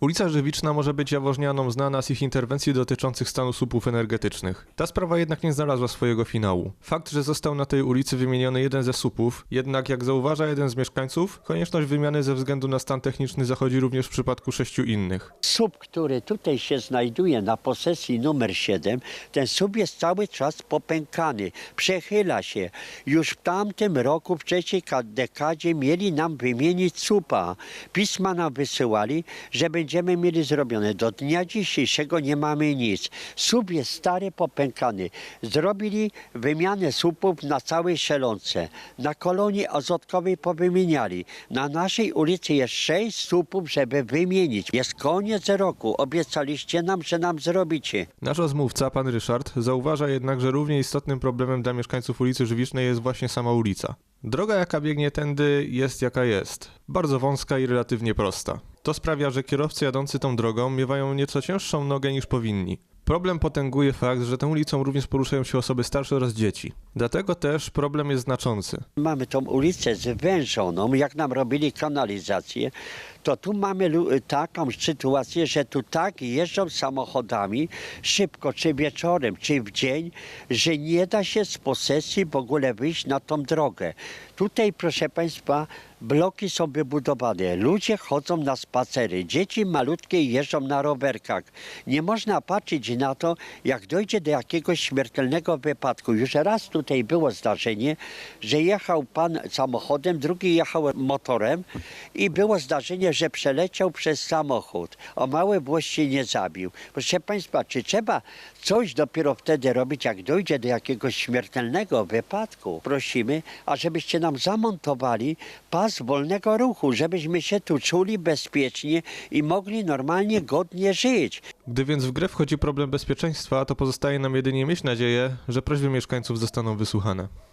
Ulica Żywiczna może być jawożnianom znana z ich interwencji dotyczących stanu słupów energetycznych. Ta sprawa jednak nie znalazła swojego finału. Fakt, że został na tej ulicy wymieniony jeden ze słupów, jednak jak zauważa jeden z mieszkańców, konieczność wymiany ze względu na stan techniczny zachodzi również w przypadku sześciu innych. Słup, który tutaj się znajduje na posesji numer 7, ten słup jest cały czas popękany, przechyla się. Już w tamtym roku, w trzeciej ka- dekadzie mieli nam wymienić słupa. Pisma nam wysyłali, że będziemy mieli zrobione. Do dnia dzisiejszego nie mamy nic. Słup jest stary, popękany. Zrobili wymianę słupów na całej Szelące. Na kolonii azotkowej powymieniali. Na naszej ulicy jest sześć słupów, żeby wymienić. Jest koniec roku. Obiecaliście nam, że nam zrobicie. Nasz rozmówca, pan Ryszard, zauważa jednak, że równie istotnym problemem dla mieszkańców ulicy Żywicznej jest właśnie sama ulica. Droga, jaka biegnie tędy, jest jaka jest. Bardzo wąska i relatywnie prosta. To sprawia, że kierowcy jadący tą drogą miewają nieco cięższą nogę niż powinni. Problem potęguje fakt, że tą ulicą również poruszają się osoby starsze oraz dzieci. Dlatego też problem jest znaczący. Mamy tą ulicę zwężoną, jak nam robili kanalizację, to tu mamy taką sytuację, że tu tak jeżdżą samochodami szybko, czy wieczorem, czy w dzień, że nie da się z posesji w ogóle wyjść na tą drogę. Tutaj, proszę Państwa, bloki są wybudowane, ludzie chodzą na spacery, dzieci malutkie jeżdżą na rowerkach. Nie można patrzeć na to, jak dojdzie do jakiegoś śmiertelnego wypadku. Już raz tutaj było zdarzenie, że jechał pan samochodem, drugi jechał motorem i było zdarzenie, że przeleciał przez samochód. O małe włos się nie zabił. Proszę Państwa, czy trzeba coś dopiero wtedy robić, jak dojdzie do jakiegoś śmiertelnego wypadku? Prosimy, ażebyście nam zamontowali pas wolnego ruchu, żebyśmy się tu czuli bezpiecznie i mogli normalnie, godnie żyć. Gdy więc w grę wchodzi problem bezpieczeństwa, to pozostaje nam jedynie mieć nadzieję, że prośby mieszkańców zostaną wysłuchane.